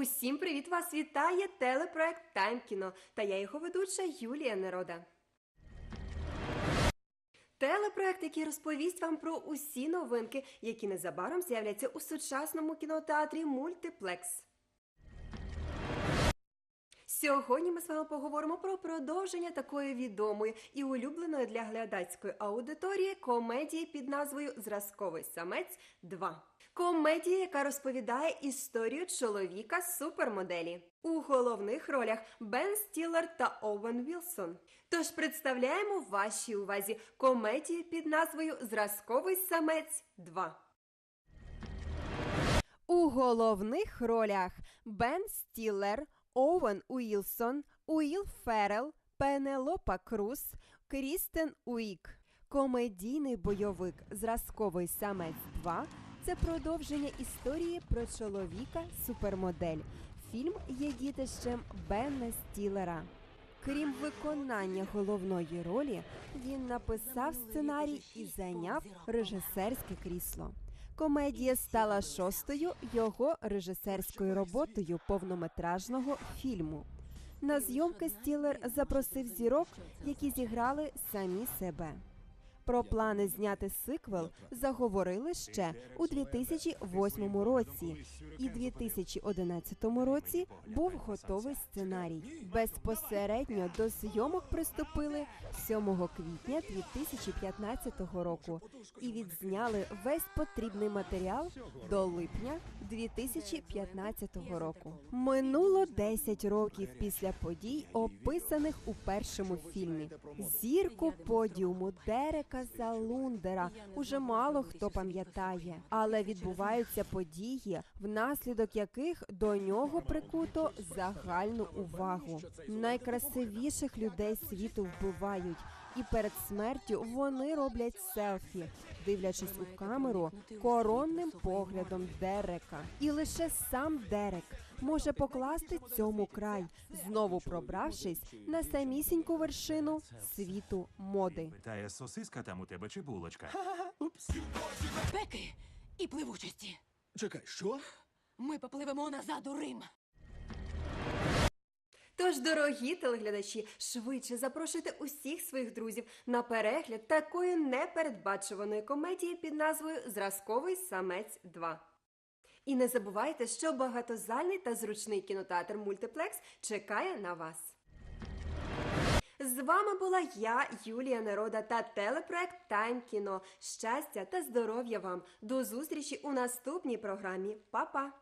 Усім привіт! Вас вітає телепроект Таймкіно та я його ведуча Юлія Нерода. Телепроект, який розповість вам про усі новинки, які незабаром з'являться у сучасному кінотеатрі Мультиплекс. Сьогодні ми з вами поговоримо про продовження такої відомої і улюбленої для глядацької аудиторії комедії під назвою Зразковий самець 2. Комедія, яка розповідає історію чоловіка супермоделі. У головних ролях Бен Стілер та Оуен Вілсон. Тож представляємо вашій увазі комедію під назвою Зразковий самець 2. У головних ролях Бен Стіллер, Оуен Уілсон, Уіл Феррел, Пенелопа Круз, Крістен Уік. Комедійний бойовик Зразковий самець 2 це продовження історії про чоловіка супермодель. Фільм є дітищем Бена Стілера. Крім виконання головної ролі, він написав сценарій і зайняв режисерське крісло. Комедія стала шостою його режисерською роботою повнометражного фільму. На зйомки Стілер запросив зірок, які зіграли самі себе. Про плани зняти сиквел заговорили ще у 2008 році, і 2011 році був готовий сценарій. Безпосередньо до зйомок приступили 7 квітня 2015 року і відзняли весь потрібний матеріал до липня 2015 року. Минуло 10 років після подій, описаних у першому фільмі. Зірку подіуму Дерека Залундера уже мало хто пам'ятає, але відбуваються події, внаслідок яких до нього прикуто загальну увагу. Найкрасивіших людей світу вбивають. І перед смертю вони роблять селфі, дивлячись у камеру коронним поглядом Дерека. І лише сам Дерек може покласти цьому край, знову пробравшись на самісіньку вершину світу моди. Питає, сосиска там у тебе чи булочка? Беки і пливучості. Чекай, що? Ми попливемо назад у Рим. Тож, дорогі телеглядачі, швидше запрошуйте усіх своїх друзів на перегляд такої непередбачуваної комедії під назвою Зразковий самець 2. І не забувайте, що багатозальний та зручний кінотеатр Мультиплекс чекає на вас. З вами була я, Юлія Нерода та телепроект Тайм кіно. Щастя та здоров'я вам! До зустрічі у наступній програмі. Па-па!